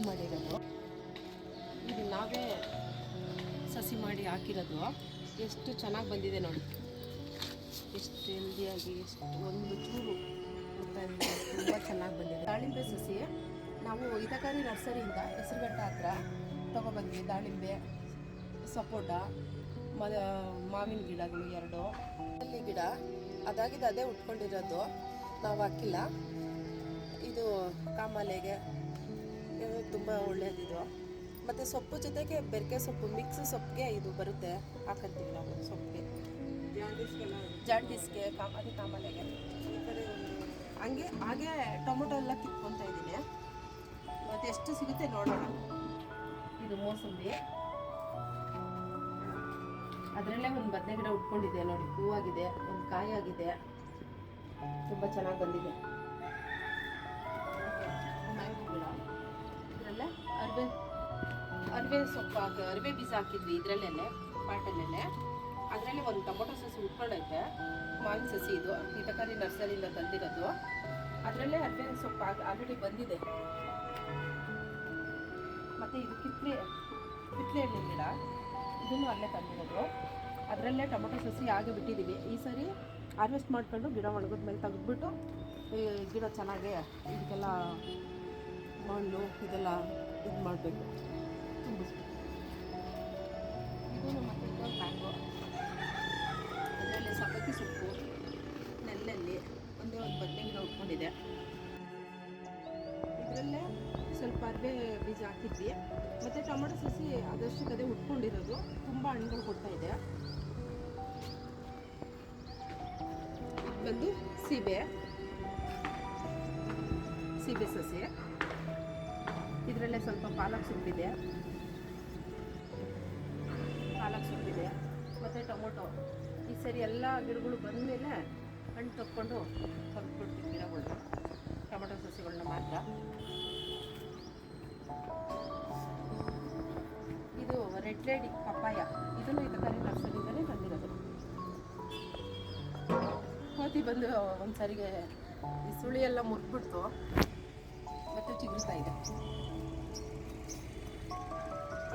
ಸಸಿ ಮಾಡಿರೋದು. ಇದು ನಾವೇ ಸಸಿ ಮಾಡಿ ಹಾಕಿರೋದು. ಎಷ್ಟು ಚೆನ್ನಾಗಿ ಬಂದಿದೆ ನೋಡಿ. ಎಷ್ಟು ಹೆಲ್ದಿಯಾಗಿ ಎಷ್ಟು ಒಂದು ಚೂರು ತುಂಬ ಚೆನ್ನಾಗಿ ಬಂದಿದೆ. ದಾಳಿಂಬೆ ಸಸಿ, ನಾವು ಇದಕಾರಿ ನರ್ಸರಿಯಿಂದ ಹೆಸರುಘಟ್ಟ ಹತ್ರ ತೊಗೊಬಂದ್ವಿ. ದಾಳಿಂಬೆ, ಸಪೋಟ ಮ ಮಾವಿನ ಗಿಡಗಳು ಎರಡು. ಅಲ್ಲಿ ಗಿಡ ಅದಾಗಿದ್ದು ಅದೇ ಉಟ್ಕೊಂಡಿರೋದು. ನಾವು ಹಾಕಿಲ್ಲ. ಇದು ಕಾಮಾಲೆಗೆ ತುಂಬ ಒಳ್ಳೆಯದಿದು ಮತ್ತು ಸೊಪ್ಪು ಜೊತೆಗೆ ಬೆರಕೆ ಸೊಪ್ಪು ಮಿಕ್ಸ್ ಸೊಪ್ಪಿಗೆ ಇದು ಬರುತ್ತೆ. ಹಾಕಂತೀವಿ ನಾವು ಸೊಪ್ಪಿಗೆ. ಜಾಂಡಿಸ್ಗೆ ಕಾಮಾಲಿ ಕಾಮಾಲೆಗೆ ಈ ಕಡೆ ಹಂಗೆ ಹಾಗೆ ಟೊಮೊಟೊ ಎಲ್ಲ ಕಿತ್ಕೊತಾ ಇದ್ದೀನಿ. ಮತ್ತು ಎಷ್ಟು ಸಿಗುತ್ತೆ ನೋಡೋಣ. ಇದು ಮೋಸಂಬಿ. ಅದರಲ್ಲೇ ಒಂದು ಬದನೆ ಗಿಡ ಉಟ್ಕೊಂಡಿದೆ ನೋಡಿ ಹೂವಾಗಿದೆ ಒಂದು ಕಾಯಿ ಆಗಿದೆ ತುಂಬ ಚೆನ್ನಾಗಿ ಬಂದಿದೆ. ಮ್ಯಾಂಗೋ ಗಿಡ ಅರಿವೆ ಅರಿವೆ ಸೊಪ್ಪು ಹಾಕಿ, ಅರಿವೆ ಬೀಜ ಹಾಕಿದ್ವಿ ಇದರಲ್ಲೇ ಪಾಟಲ್ಲೇ ಅದರಲ್ಲಿ ಒಂದು ಟೊಮೊಟೊ ಸಸಿ ಉಟ್ಕೊಂಡೈತೆ ಮಾವಿನ ಸಸಿ ಇದು ತರಕಾರಿ ನರ್ಸರಿಯಿಂದ ತಂದಿರೋದು. ಅದರಲ್ಲೇ ಅರಿವೆ ಸೊಪ್ಪು ಆಲ್ರೆಡಿ ಬಂದಿದೆ. ಮತ್ತು ಇದು ಕಿತ್ಲೆ ಕಿತ್ಲೆ ಹಣ್ಣಿನ ಗಿಡ, ಇದನ್ನು ಅಲ್ಲೇ ತಂದಿರೋದು. ಅದರಲ್ಲೇ ಟೊಮೊಟೊ ಸಸಿ ಹಾಗೆ ಬಿಟ್ಟಿದ್ದೀವಿ ಈ ಸರಿ ಹಾರ್ವೆಸ್ಟ್ ಮಾಡ್ಕೊಂಡು ಗಿಡ ಒಣಗಿದ ಮೇಲೆ ತೆಗೆದ್ಬಿಟ್ಟು, ಈ ಗಿಡ ಚೆನ್ನಾಗೆ ಇದಕ್ಕೆಲ್ಲ ಮಣ್ಣು ಇದೆಲ್ಲ ಇದು ಮಾಡಬೇಕು. ತುಂಬಿಸ್ಬೇಕು ಇದು ನಮ್ಮ ಇನ್ನೊಂದು ಮ್ಯಾಂಗೋ ಅದರಲ್ಲಿ ಸಬ್ಬಕ್ಕಿ ಸೊಪ್ಪು, ನೆಲ್ಲಲ್ಲಿ ಒಂದೇ ಒಂದು ಬದನೆ ಗಿಡ ಉಟ್ಕೊಂಡಿದೆ ಇದರಲ್ಲೇ ಸ್ವಲ್ಪ ಅರ್ವೆ ಬೀಜ ಹಾಕಿದ್ವಿ. ಮತ್ತು ಟೊಮೊಟೊ ಸಸಿ ಆದಷ್ಟು ಕದೆ ಉಟ್ಕೊಂಡಿರೋದು. ತುಂಬ ಹಣ್ಣುಗಳು ಕೊಡ್ತಾ ಇದೆ. ಬಂದು ಸೀಬೆ. ಸೀಬೆ ಸಸಿ. ಇದರಲ್ಲೇ ಸ್ವಲ್ಪ ಪಾಲಕ್ ಸೊಪ್ಪಿದೆ ಪಾಲಕ್ ಸೊಪ್ಪಿದೆ ಮತ್ತು ಟೊಮೊಟೊ. ಈ ಸರಿ ಎಲ್ಲ ಗಿಡಗಳು ಬಂದಮೇಲೆ ಹಣ್ಣು ತಕ್ಕೊಂಡು ತಂದುಬಿಡ್ತೀವಿ ಗಿಡಗಳು ಟೊಮೊಟೊ ಸಸಿಗಳನ್ನ ಮಾತ್ರ. ಇದು ರೆಡ್ ಲೇಡಿ ಪಪ್ಪಾಯ. ಇದನ್ನು ಇದಕ್ಕಾಗಿ ನರ್ಸರಿಯಿಂದಲೇ ಬಂದಿರೋದು ಕೋತಿ ಬಂದು ಒಂದು ಸರಿಗೆ ಈ ಸುಳಿ ಎಲ್ಲ ಮುರಿದ್ಬಿಡ್ತು. ಚಿಗುರ್ತಾ ಇದೆ.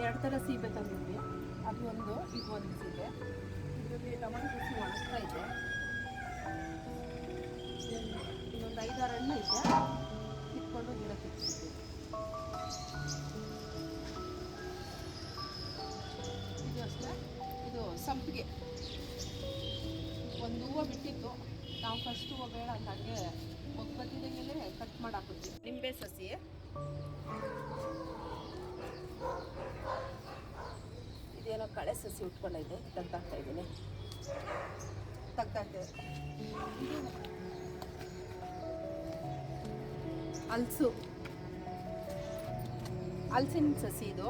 ಎರಡು ಥರ ಸೀಬೆ ತಂದಿದ್ವಿ. ಅದು ಒಂದು, ಇದು ಒಂದು ಸೀಬೆ. ಇದರಲ್ಲಿ ಟೊಮೆಟೊ ಸಸಿ ಒಣಗ್ತಾ ಇದೆ. ಇನ್ನೊಂದು ಐದಾರು ಹಣ್ಣು ಇದೆ. ಇಟ್ಕೊಂಡು ಗಿಡ ಇದು ಅಷ್ಟೇ. ಇದು ಸಂಪಿಗೆ. ಒಂದು ಹೂವು ಬಿಟ್ಟಿತ್ತು. ನಾವು ಫಸ್ಟ್ ಹೂವು ಬೇಡ ಅಂತ ಹಂಗೆ ಮೊಗ್ಗು ಕಟ್ ಮಾಡಿ ನಿಂಬೆ ಸಸಿ. ಇದೇನೋ ಕಳೆ ಸಸಿ ಉಟ್ಕೊಂಡೈತೆ ತೆಗ್ದಾಕ್ತಾ ಇದ್ದೀನಿ. ತೆಗ್ದಾಕ್ತೆ ಹಲಸು ಹಲ್ಸು ಹಲ್ಸಿನ ಸಸಿ ಇದು.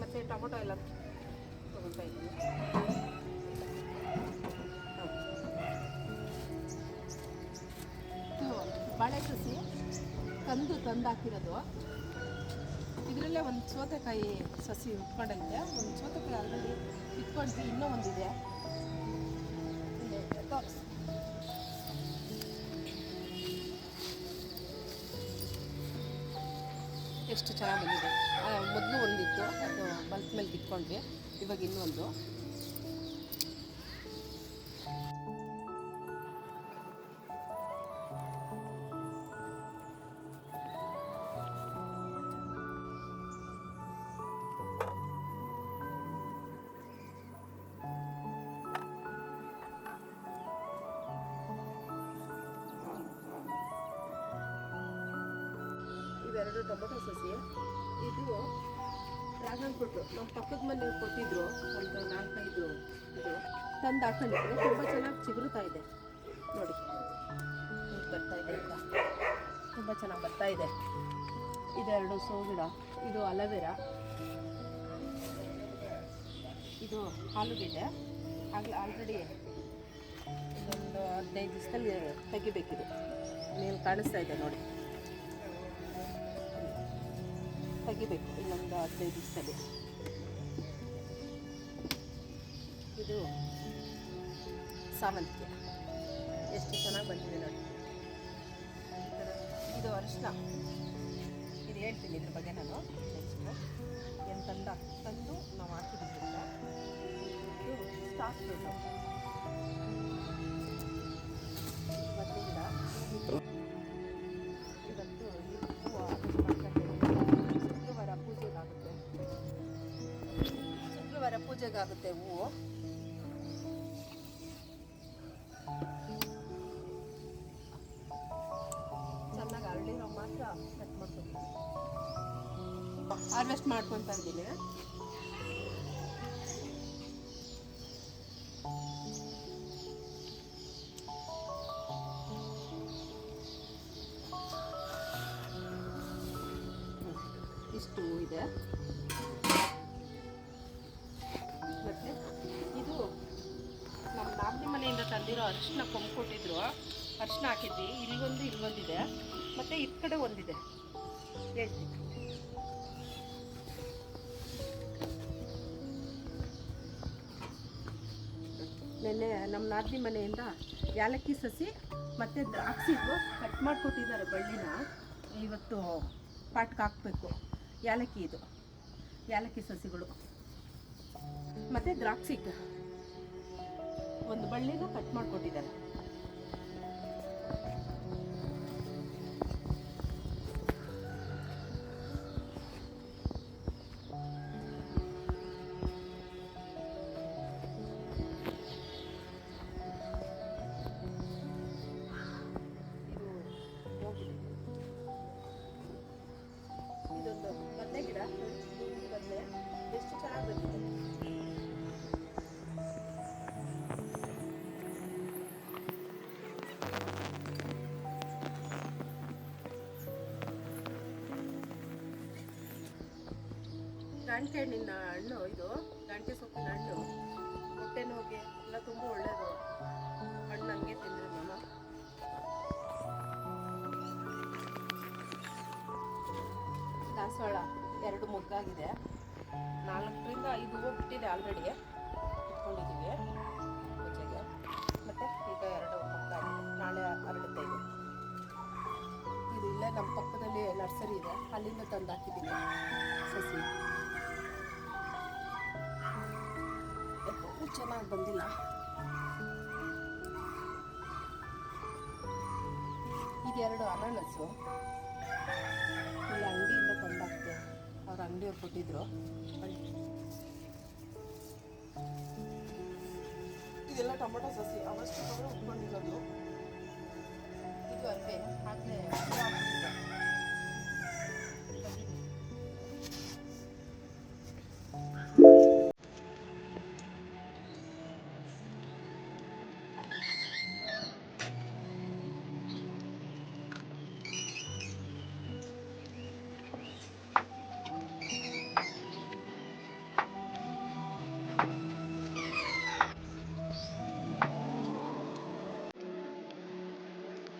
ಮತ್ತು ಟೊಮೊಟೊ ಎಲ್ಲ ತೊಗೊಳ್ತಾ ಇದ್ದೀನಿ ಬಾಳೆ ಸಸಿ, ತಂದು ತಂದು ಹಾಕಿರೋದು ಇದರಲ್ಲೇ ಒಂದು ಸೋತೆಕಾಯಿ ಸಸಿ ಉಟ್ಕೊಂಡೈತೆ ಒಂದು ಸೋತೆಕಾಯಿ ಆಲ್ರೆಡಿ ಇಟ್ಕೊಂಡ್ವಿ, ಇನ್ನೂ ಒಂದಿದೆ. ಎಷ್ಟು ಚೆನ್ನಾಗಿ ಬಂದಿದೆ. ಮೊದಲು ಒಂದಿತ್ತು, ಅದು ಬಲ್ಕ್ ಮೇಲೆ ಇಟ್ಕೊಂಡ್ವಿ. ಇವಾಗ ಇನ್ನೊಂದು. ಇವೆರಡು ಟೊಮೊಟೊ ಸಸಿ, ಇದು ಡ್ರ್ಯಾಗನ್ ಫ್ರೂಟ್. ನಮ್ಮ ಪಕ್ಕದ ಮನೆ ಕೊಟ್ಟಿದ್ರು, ಒಂದು ನಾಲ್ಕೈದು ಇದು ತಂದು ಹಾಕೊಂಡಿದ್ರು ತುಂಬ ಚೆನ್ನಾಗಿ ಚಿಗುರುತ್ತಾ ಇದೆ. ನೋಡಿ. ಬರ್ತಾ ಇದೆ ಅಂತ. ತುಂಬ ಚೆನ್ನಾಗಿ ಬರ್ತಾ ಇದೆ. ಇದೆರಡು ಸೋ ಗಿಡ ಇದು ಅಲವೆರಾ. ಇದು ಆಲೂಗೆಡ್ಡೆ. ಆಗಲೇ ಆಲ್ರೆಡಿ ಒಂದು ಹದಿನೈದು ದಿವಸದಲ್ಲಿ ತೆಗಿಬೇಕಿದೆ. ಮೇಲೆ ಕಾಣಿಸ್ತಾ ಇದೆ ನೋಡಿ. ತೆಗಿಬೇಕು ಇನ್ನೊಂದು ಹದಿನೈದು ದಿವಸದಲ್ಲಿ. ಇದು ಸಾವಂತಿಗೆ ಎಷ್ಟು ಚೆನ್ನಾಗಿ ಬಂದಿದೆ ನೋಡಿ. ಇದು ಅರಿಶಿನ. ಇದು ಹೇಳ್ತೀನಿ ಇದ್ರ ಬಗ್ಗೆ ನಾನು. ಎಂತಂದ ತಂದ ನಾವು ಹಾಕಿದ್ರಿಂದ ಇದು ಸ್ಟಾಕ್ ಬೇಕು. ಪೂಜೆಗಾಗುತ್ತೆ ಹೂವು. ಚೆನ್ನಾಗಿ ಅರಳಿರೋ ಮಾತ್ರ ಕಟ್ ಮಾಡ್ಕೊಂಡು ಹಾರ್ವೆಸ್ಟ್ ಮಾಡ್ಕೊತಾ ಇದ್ದೀನಿ. ಇಷ್ಟು ಇದೆ. ಅರಿಶಿನ ಕೊಂಬು ಕೊಟ್ಟಿದ್ರು ಅರ್ಶಿನ ಹಾಕಿದ್ವಿ. ಇಲ್ಲೊಂದು ಇಲ್ಲೊಂದಿದೆ ಮತ್ತೆ ಈ ಕಡೆ ಒಂದಿದೆ. ಹೇಳ್ತೀನಿ ನೆನ್ನೆ ನಮ್ಮ ನಾದಿ ಮನೆಯಿಂದ ಯಾಲಕ್ಕಿ ಸಸಿ ಮತ್ತು ದ್ರಾಕ್ಷಿಗೂ ಕಟ್ ಮಾಡಿಕೊಟ್ಟಿದ್ದಾರೆ ಬಳ್ಳಿನ. ಇವತ್ತು ಪಾಟ್ಗೆ ಹಾಕ್ಬೇಕು. ಯಾಲಕ್ಕಿ ಇದು. ಯಾಲಕ್ಕಿ ಸಸಿಗಳು. ಮತ್ತು ದ್ರಾಕ್ಷಿ ಒಂದು ಬಳ್ಳಿನ ಕಟ್ ಮಾಡಿಕೊಟ್ಟಿದ್ದಾರೆ. ಇದೊಂದು ಬದನೆ ಗಿಡ. ಬದನೆ ಎಷ್ಟು ಚೆನ್ನಾಗಿ ಬಂದಿದೆ. ಗಾಂಟೆ ಹಣ್ಣಿನ ಹಣ್ಣು, ಇದು ಗಂಟೆ ಸೊಪ್ಪಿನ ಹಣ್ಣು. ಹೊಟ್ಟೆ ನೋವಿಗೆ ಎಲ್ಲ ತುಂಬ ಒಳ್ಳೆಯದು ಹಣ್ಣು ಹಂಗೆ ತಿಂದರೆ ನಾನು ದಾಸವಾಳ, ಎರಡು ಮೊಗ್ಗಾಗಿದೆ. ನಾಲ್ಕರಿಂದ ಐದು ಹೂವು ಬಿಟ್ಟಿದೆ ಆಲ್ರೆಡಿ ಇಟ್ಕೊಂಡಿದ್ದೀವಿ ಪೂಜೆಗೆ. ಮತ್ತು ಈಗ ಎರಡು ಮೊಗ್ಗಾಗಿದೆ. ನಾಳೆ ಹರಡುತ್ತೆ ಇದು ಇದು ಇಲ್ಲೇ ನಮ್ಮ ಪಕ್ಕದಲ್ಲಿ ನರ್ಸರಿ ಇದೆ. ಅಲ್ಲಿಂದ ತಂದು ಹಾಕಿದ್ದೀನಿ. ಸಸಿ. ಚೆನ್ನಾಗಿ ಬಂದಿಲ್ಲ. ಇದೆರಡು ಅನಾನಸ್ಸು ಇಲ್ಲಿ ಅಂಗಡಿಯಿಂದ ತಂದಾಕ್ತೆ. ಅವ್ರ ಅಂಗಡಿಯವ್ರು ಕೊಟ್ಟಿದ್ರು. ಇದೆಲ್ಲ ಟೊಮೊಟೊ ಸಸಿ ಅವಷ್ಟು ಉಟ್ಕೊಂಡಿರೋದು. ಇದು ಅಲ್ವೇ ಆಗಲೇ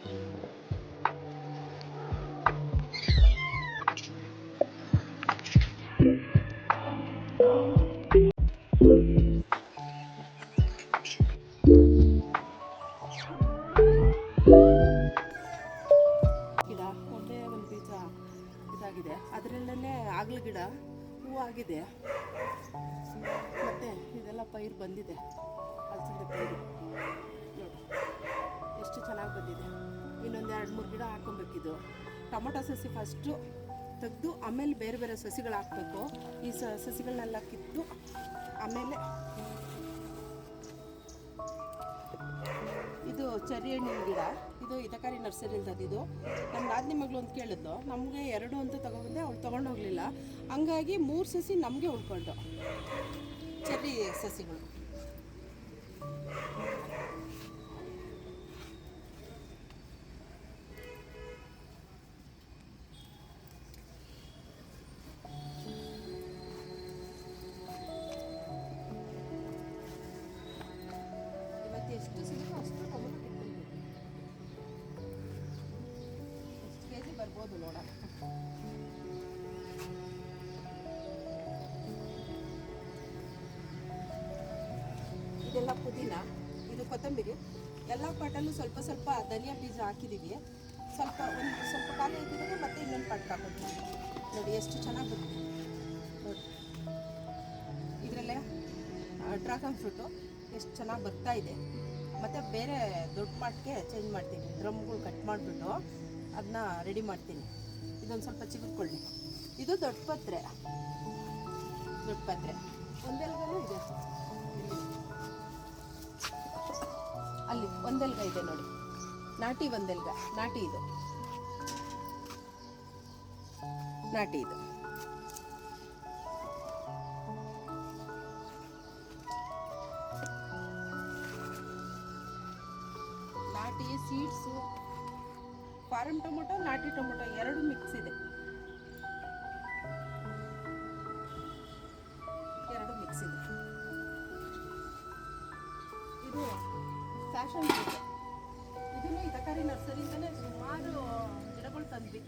ಗಿಡ ಸಸಿ ಫಸ್ಟು ತೆಗೆದು, ಆಮೇಲೆ ಬೇರೆ ಬೇರೆ ಸಸಿಗಳು ಹಾಕಬೇಕು. ಈ ಸಸಿಗಳನ್ನೆಲ್ಲ ಕಿತ್ತು, ಆಮೇಲೆ ಇದು ಚರಿ ಹಣ್ಣಿನ ಗಿಡ. ಇದು ಇದಕಾರಿ ನರ್ಸರಿಯಿಂದ ಇದು. ನಮ್ಮ ನಾದಿನಿ ಮಗಳು ಅಂತ ಕೇಳಿದ್ದು, ನಮಗೆ ಎರಡು ಅಂತ ತಗೊಬಂದೆ ಅವಳು ತೊಗೊಂಡೋಗ್ಲಿಲ್ಲ ಹಂಗಾಗಿ ಮೂರು ಸಸಿ ನಮಗೆ ಉಳ್ಕೊಂಡು ಚೆರ್ರಿ ಸಸಿಗಳು. ಜಿ ನೋಡೋಣ. ಇದೆಲ್ಲ ಪುದೀನ? ಇದು ಕೊತ್ತಂಬರಿ. ಎಲ್ಲ ಪಾಟಲ್ಲೂ ಸ್ವಲ್ಪ ಸ್ವಲ್ಪ ಧನಿಯಾ ಬೀಜ ಹಾಕಿದ್ದೀವಿ ಸ್ವಲ್ಪ ಒಂದು ಸ್ವಲ್ಪ ಖಾಲಿ ಇದ್ದಿದ್ದಾಗ ಮತ್ತೆ ಇನ್ನೊಂದು ಪಾಟ್ ಹಾಕೊತೀನಿ ನೋಡಿ ಎಷ್ಟು ಚೆನ್ನಾಗಿ ಬರುತ್ತೆ. ನೋಡಿ. ಇದರಲ್ಲೇ ಡ್ರಾಗನ್ ಫ್ರೂಟು ಎಷ್ಟು ಚೆನ್ನಾಗಿ ಬರ್ತಾ ಇದೆ. ಮತ್ತು ಬೇರೆ ದೊಡ್ಡ ಪಾಟ್ಗೆ ಚೇಂಜ್ ಮಾಡ್ತೀವಿ ಡ್ರಮ್ಗಳು ಕಟ್ ಮಾಡಿಬಿಟ್ಟು. ಅದನ್ನ ರೆಡಿ ಮಾಡ್ತೀನಿ. ಇದೊಂದು ಸ್ವಲ್ಪ ಚಿಗುತ್ಕೊಳ್ಳಿ ಇದು ದೊಡ್ಡ ಪತ್ರೆ. ದೊಡ್ಡ ಪತ್ರೆ. ಒಂದೆಲ್ಗನೂ ಇದೆ. ಅಲ್ಲಿ ಒಂದೆಲ್ಗ ಇದೆ ನೋಡಿ. ನಾಟಿ ಒಂದೆಲ್ಗ. ನಾಟಿ ಇದು. ನಾಟಿ ಇದು. ನಾಟಿ ಸೀಡ್ಸು ಫಾರಮ್ ಟೊಮೊಟೊ, ನಾಟಿ ಟೊಮೊಟೊ ಎರಡು ಮಿಕ್ಸ್ ಇದೆ. ಎರಡು ಮಿಕ್ಸ್ ಇದೆ. ಇದು ಫ್ಯಾಷನ್ ಇದನ್ನು ಈ ತರಕಾರಿ ನರ್ಸರಿಯಿಂದಲೇ ಸುಮಾರು ಗಿಡಗಳು ತಂದ್ವಿ.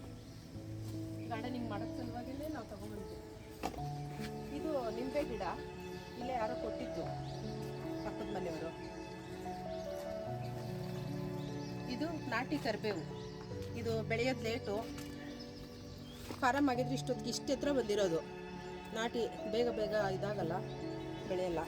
ಗಾರ್ಡನಿಂಗ್ ಮಾಡೋಕ್ಕೆ ಸಲುವಾಗಿಲ್ಲೇ ನಾವು ತಗೊಂಡ್ಬಂದ್ವಿ ಇದು ನಿಂಬೆ ಗಿಡ. ಇಲ್ಲೇ ಯಾರೋ ಕೊಟ್ಟಿದ್ದು ಪಕ್ಕದ ಮನೆಯವರು. ಇದು ನಾಟಿ ಕರಿಬೇವು. ಇದು ಬೆಳೆಯೋದು ಲೇಟು ಫಾರಮ್ ಆಗಿದ್ರೆ ಇಷ್ಟೊತ್ತಿಗೆ ಇಷ್ಟು ಹತ್ರ ಬಂದಿರೋದು. ನಾಟಿ ಬೇಗ ಬೇಗ ಇದಾಗಲ್ಲ, ಬೆಳೆಯಲ್ಲ.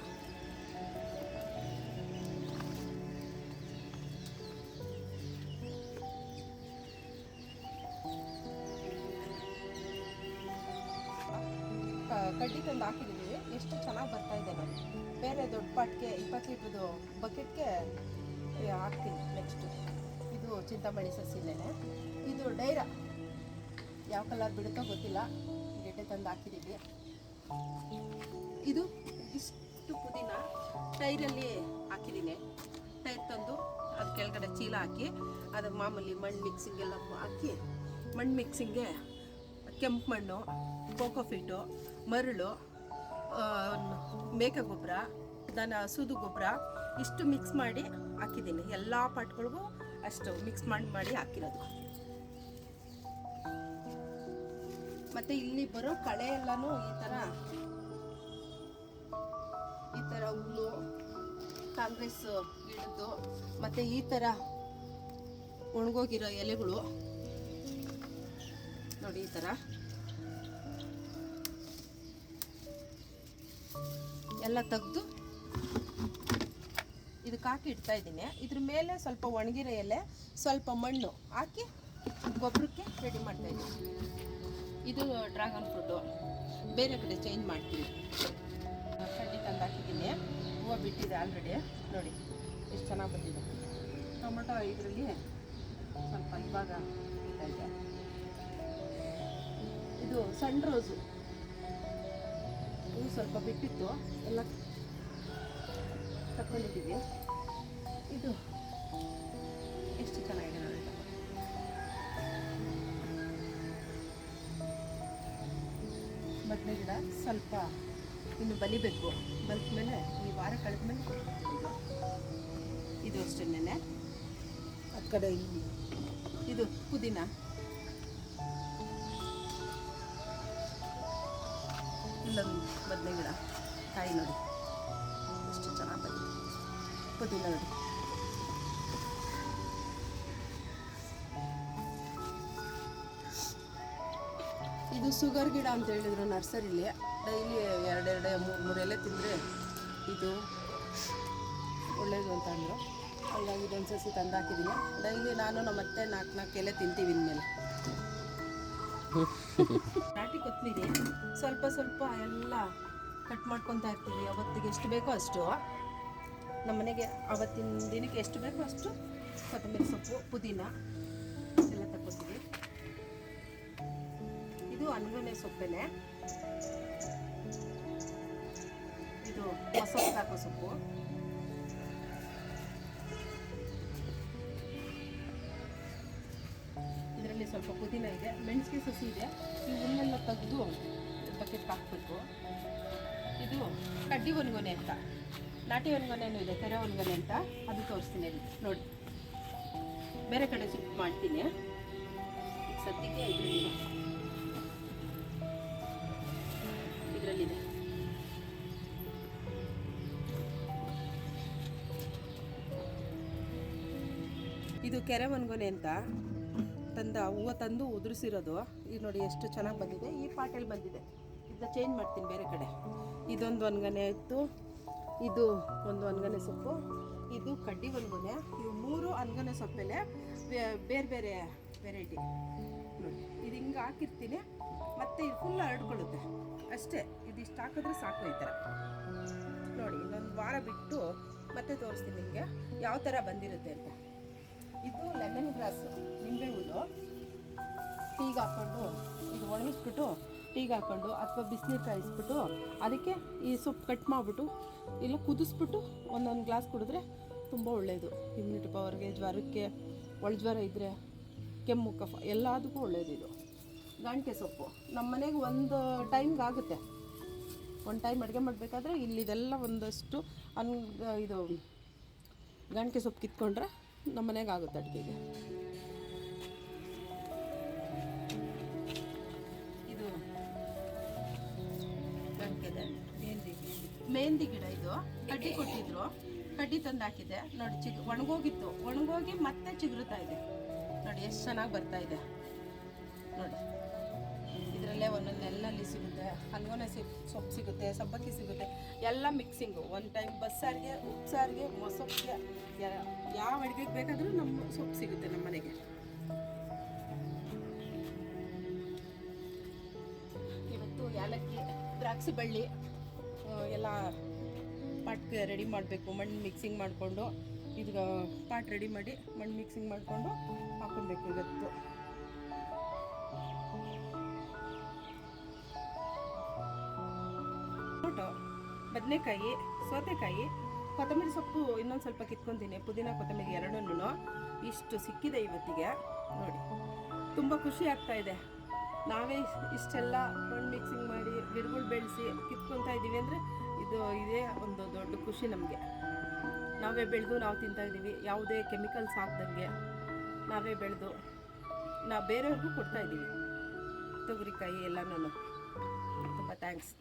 ಕಡ್ಡಿ ತಂದು ಹಾಕಿದ್ದೀವಿ ಎಷ್ಟು ಚೆನ್ನಾಗಿ ಬರ್ತಾ ಇದೆ ನಾನು ಬೇರೆ ದೊಡ್ಡ ಪಾಟ್ಗೆ ಇಪ್ಪತ್ತು ಲೀಟ್ರದು ಬಕೆಟ್ಗೆ ಹಾಕ್ತೀನಿ ನೆಕ್ಸ್ಟು ಇದು ಚಿಂತಾಮಣಿ ಸಸಿಲೇನೆ. ಇದು ಡೈರ. ಯಾವ ಕಲರ್ ಬಿಡುತ್ತೋ ಗೊತ್ತಿಲ್ಲ. ಗೆಡ್ಡೆ ತಂದು ಹಾಕಿದ್ದೀವಿ. ಇದು ಇಷ್ಟು ಪುದೀನ ಟೈರಲ್ಲಿ ಹಾಕಿದ್ದೀನಿ. ಟೈರ್ ತಂದು ಅದು ಕೆಳಗಡೆ ಚೀಲ ಹಾಕಿ ಅದು ಮಾಮೂಲಿ ಮಣ್ಣು ಮಿಕ್ಸಿಂಗ್ ಎಲ್ಲ ಹಾಕಿ, ಮಣ್ಣು ಮಿಕ್ಸಿಂಗ್ಗೆ ಕೆಂಪು ಮಣ್ಣು ಕೋಕೋಫಿಟ್ಟು ಮರಳು ಮೇಕೆ ಗೊಬ್ಬರ, ದನ ಹಸುದು ಗೊಬ್ಬರ ಇಷ್ಟು ಮಿಕ್ಸ್ ಮಾಡಿ ಹಾಕಿದ್ದೀನಿ. ಎಲ್ಲ ಪಾಟ್ಗಳಿಗೂ ಅಷ್ಟು ಮಿಕ್ಸ್ ಮಾಡಿ ಮಾಡಿ ಹಾಕಿರೋದು. ಮತ್ತೆ ಇಲ್ಲಿ ಬರೋ ಕಳೆ ಎಲ್ಲಾನು ಈ ಥರ ಈ ಥರ ಹುಲ್ಲು, ಕಾಂಗ್ರೆಸ್ ಗಿಡದ್ದು, ಮತ್ತೆ ಈ ಥರ ಒಣಗೋಗಿರೋ ಎಲೆಗಳು. ನೋಡಿ ಈ ಥರ ಎಲ್ಲ ತೆಗೆದು ಇದಕ್ಕೆ ಹಾಕಿ ಇಡ್ತಾ ಇದ್ದೀನಿ. ಇದ್ರ ಮೇಲೆ ಸ್ವಲ್ಪ ಒಣಗಿರೋ ಎಲೆ, ಸ್ವಲ್ಪ ಮಣ್ಣು ಹಾಕಿ ಗೊಬ್ಬರಕ್ಕೆ ರೆಡಿ ಮಾಡ್ತಾ ಇದ್ದೀನಿ. ಇದು ಡ್ರ್ಯಾಗನ್ ಫ್ರೂಟು ಬೇರೆ ಕಡೆ ಚೇಂಜ್ ಮಾಡ್ತೀನಿ. ಕಡ್ಡಿ ತಂದು ಹಾಕಿದ್ದೀನಿ. ಹೂವು ಬಿಟ್ಟಿದೆ ಆಲ್ರೆಡಿ ನೋಡಿ, ಎಷ್ಟು ಚೆನ್ನಾಗಿ ಬಂದಿದೆ. ಟೊಮೊಟೊ ಇದರಲ್ಲಿ ಸ್ವಲ್ಪ ಇವಾಗ ಇದೆ. ಇದು ಸಣ್ಣ ರೋಸು ಸ್ವಲ್ಪ ಬಿಟ್ಟಿತ್ತು. ಎಲ್ಲ ತಗೊಂಡಿದ್ದೀವಿ ಇದು ಎಷ್ಟು ಚೆನ್ನಾಗಿದೆ ನೋಡಿ. ಬದನೆ ಗಿಡ ಸ್ವಲ್ಪ ಇನ್ನು ಬಲಿಬೇಕು. ಬಲಿತ ಮೇಲೆ ಈ ವಾರ ಕಳೆದ ಮೇಲೆ ಇದು ಅಷ್ಟೇ ನೆನೆ. ಆ ಕಡೆ ಇದು ಪುದೀನ. ಇಲ್ಲೊಂದು ಬದನೆ ಗಿಡ ಕಾಯಿ ನೋಡಿ. ಎಷ್ಟು ಚೆನ್ನಾಗಿ ಬಂದಿದೆ. ಪುದೀನ ನೋಡಿ. ಇದು ಶುಗರ್ ಗಿಡ ಅಂತ ಹೇಳಿದ್ರು ನರ್ಸರಿಲಿ. ಡೈಲಿ ಎರಡೆರಡು ಮೂರು ಮೂರು ಎಲೆ ತಿಂದರೆ ಇದು ಒಳ್ಳೇದು ಅಂತ ಅಂದರು. ಹಾಗಾಗಿ ಇದೊಂದು ಸಸಿ ತಂದು ಹಾಕಿದ್ದೀನಿ ಡೈಲಿ ನಾನು ನಮ್ಮ ಅತ್ತೆ ನಾಲ್ಕು ನಾಲ್ಕು ಎಲೆ ತಿಂತೀವಿ ಇನ್ಮೇಲೆ. ನಾಟಿ ಕೊತ್ತಂಬರಿ ಸ್ವಲ್ಪ ಸ್ವಲ್ಪ ಎಲ್ಲ ಕಟ್ ಮಾಡ್ಕೊತಾ ಇರ್ತೀವಿ. ಅವತ್ತಿಗೆ ಎಷ್ಟು ಬೇಕೋ ಅಷ್ಟು. ನಮ್ಮ ಮನೆಗೆ ಅವತ್ತಿನ ದಿನಕ್ಕೆ ಎಷ್ಟು ಬೇಕೋ ಅಷ್ಟು ಕೊತ್ತಂಬರಿ ಸೊಪ್ಪು, ಪುದೀನ ಎಲ್ಲ ತಗೋತೀವಿ ಇದು ಅನ್ಗನೆ ಸೊಪ್ಪೆನೆ. ಇದು ಮಸಾಲೆ ಹಾಕೋ ಸೊಪ್ಪು. ಇದರಲ್ಲಿ ಸ್ವಲ್ಪ ಪುದೀನ ಇದೆ ಮೆಣಸಿಗೆ ಸಸಿ ಇದೆ. ಈ ಹುಲ್ಲೆಲ್ಲ ತೆಗೆದು ಬಕೆಟ್ ಹಾಕ್ಬೇಕು. ಇದು ಕಡ್ಡಿ ಒನ್ಗೊನೆ ಅಂತ. ನಾಟಿ ಒಣಗೊನೆನೂ ಇದೆ, ತೆರೆ ಒಣಗೊನೆ ಅಂತ ಅದು ತೋರಿಸ್ತೀನಿ ನೋಡಿ. ಬೇರೆ ಕಡೆ ಶಿಫ್ಟ್ ಮಾಡ್ತೀನಿ. ಸದ್ಯಕ್ಕೆ ಇದರಲ್ಲಿ ಇದರಲ್ಲಿದೆ. ಇದು ಕೆರೆ ಒಣಗೊನೆ ಅಂತ ತಂದ, ಹೂವು ತಂದು ಉದುರಿಸಿರೋದು. ಈಗ ನೋಡಿ ಎಷ್ಟು ಚೆನ್ನಾಗಿ ಬಂದಿದೆ. ಈ ಪಾಟಲ್ಲಿ ಬಂದಿದೆ. ಇದನ್ನ ಚೇಂಜ್ ಮಾಡ್ತೀನಿ ಬೇರೆ ಕಡೆ. ಇದೊಂದು ಒಣಗನೆ ಆಯಿತು. ಇದು ಒಂದು ಅನ್ಗನೆ ಸೊಪ್ಪು, ಇದು ಕಡ್ಡಿ ಒಣಗನೆ ಇವು ಮೂರು ಅನ್ಗನೆ ಸೊಪ್ಪಲ್ಲೇ ಬೇರೆ ಬೇರೆ ವೆರೈಟಿ ನೋಡಿ, ಇದು ಹಿಂಗೆ ಹಾಕಿರ್ತೀನಿ, ಮತ್ತೆ ಇದು ಫುಲ್ ಹರಡ್ಕೊಳ್ಳುತ್ತೆ. ಅಷ್ಟೇ ಇದಿಷ್ಟು ಹಾಕಿದ್ರೆ ಸಾಕು ಈ ಥರ ನೋಡಿ, ಇನ್ನೊಂದು ವಾರ ಬಿಟ್ಟು ಮತ್ತೆ ತೋರಿಸ್ತೀನಿ ನಿಮಗೆ ಯಾವ ಥರ ಬಂದಿರುತ್ತೆ ಅಂತ. ಇದು ಲೆಮನ್ ಗ್ರಾಸ್ ನಿಂಬೆ ಹುಲ್ಲು ಟೀಗೆ ಹಾಕ್ಕೊಂಡು ಇದು ಒಣಗಿಸ್ಬಿಟ್ಟು ಟೀಗೆ ಹಾಕ್ಕೊಂಡು ಅಥವಾ ಬಿಸಿನೀರು ಕಾಯಿಸ್ಬಿಟ್ಟು ಅದಕ್ಕೆ ಈ ಸೊಪ್ಪು ಕಟ್ ಮಾಡಿಬಿಟ್ಟು ಇಲ್ಲ ಕುದಿಸ್ಬಿಟ್ಟು ಒಂದೊಂದು ಗ್ಲಾಸ್ ಕುಡಿದ್ರೆ ತುಂಬ ಒಳ್ಳೆಯದು ಇಮ್ಯುನಿಟಿ ಪವರ್ಗೆ, ಜ್ವರಕ್ಕೆ ಒಳ ಜ್ವರ ಇದ್ದರೆ ಕೆಮ್ಮು, ಕಫ ಎಲ್ಲದಕ್ಕೂ ಇದು. ಗಂಟೆ ಸೊಪ್ಪು. ನಮ್ಮ ಮನೆಗೆ ಒಂದು ಟೈಮ್ಗೆ ಆಗುತ್ತೆ. ಒಂದು ಟೈಮ್ ಅಡುಗೆ ಮಾಡಬೇಕಾದ್ರೆ ಇಲ್ಲಿದೆಲ್ಲ ಒಂದಷ್ಟು ಅನ್ ಇದು ಗಂಟೆ ಸೊಪ್ಪು ಕಿತ್ಕೊಂಡ್ರೆ ನಮ್ಮ ಮನೆಗೆ ಆಗುತ್ತೆ ಅಡುಗೆಗೆ. ಮೆಹಂದಿ ಗಿಡ ಇದು. ಕಡ್ಡಿ ಕೊಟ್ಟಿದ್ರು. ಕಡ್ಡಿ ತಂದು ಹಾಕಿದೆ ನೋಡಿ, ಚಿಗ್, ಒಣಗೋಗಿತ್ತು. ಒಣಗೋಗಿ ಮತ್ತೆ ಚಿಗುರುತ್ತಾ ಇದೆ. ನೋಡಿ, ಎಷ್ಟು ಚೆನ್ನಾಗಿ ಬರ್ತಾ ಇದೆ. ನೋಡಿ, ಇದರಲ್ಲೇ ಒಂದೊಂದು ನೆಲ್ಲಲ್ಲಿ ಸಿಗುತ್ತೆ. ಹಲ್ಗೊನೆ ಸಿ ಸೊಪ್ಪು ಸಿಗುತ್ತೆ, ಸಬ್ಬಕ್ಕಿ ಸಿಗುತ್ತೆ. ಎಲ್ಲ ಮಿಕ್ಸಿಂಗು ಒಂದು ಟೈಮ್ ಬಸ್ಸಾರಿಗೆ, ಉಪ್ಸಾರಿಗೆ ಮೊಸಪ್ಪಿಗೆ ಯಾವ ಅಡುಗೆಗೆ ಬೇಕಾದರೂ ನಮ್ಮ ಸೊಪ್ಪು ಸಿಗುತ್ತೆ ನಮ್ಮ ಮನೆಗೆ. ಇವತ್ತು ಏಲಕ್ಕಿ ದ್ರಾಕ್ಷಿ ಬಳ್ಳಿ ಎಲ್ಲ ಪಾಟ್ ರೆಡಿ ಮಾಡಬೇಕು. ಮಣ್ಣು ಮಿಕ್ಸಿಂಗ್ ಮಾಡಿಕೊಂಡು ಇದು ಪಾಟ್ ರೆಡಿ ಮಾಡಿ ಮಣ್ಣು ಮಿಕ್ಸಿಂಗ್ ಮಾಡಿಕೊಂಡು ಹಾಕೊಬೇಕು ಇವತ್ತು. ಬದನೆಕಾಯಿ, ಸೌತೆಕಾಯಿ, ಕೊತ್ತಂಬರಿ ಸೊಪ್ಪು ಇನ್ನೊಂದು ಸ್ವಲ್ಪ ಕಿತ್ಕೊಂತೀನಿ. ಪುದೀನ, ಕೊತ್ತಂಬರಿ ಎರಡನ್ನೂ ಇಷ್ಟು ಸಿಕ್ಕಿದೆ ಇವತ್ತಿಗೆ. ನೋಡಿ, ತುಂಬ ಖುಷಿ ಆಗ್ತಾ ಇದೆ. ನಾವೇ ಇಷ್ಟೆಲ್ಲ ಮಣ್ಣು ಮಿಕ್ಸಿಂಗ್ ಮಾಡಿ ಗಿಡಗಳು ಬೆಳೆಸಿ ಕಿತ್ಕೊತಾ ಇದ್ದೀವಿ ಅಂದರೆ ಇದು ಇದೇ ಒಂದು ದೊಡ್ಡ ಖುಷಿ ನಮಗೆ. ನಾವೇ ಬೆಳೆದು ನಾವು ತಿಂತಾ ಇದ್ದೀವಿ. ಯಾವುದೇ ಕೆಮಿಕಲ್ಸ್ ಹಾಕ್ದಂಗೆ ನಾವೇ ಬೆಳೆದು ನಾವು ಬೇರೆಯವ್ರಿಗೂ ಕೊಡ್ತಾ ಇದ್ದೀವಿ. ತೊಗರಿಕಾಯಿ ಎಲ್ಲನೂ ತುಂಬ ಥ್ಯಾಂಕ್ಸ್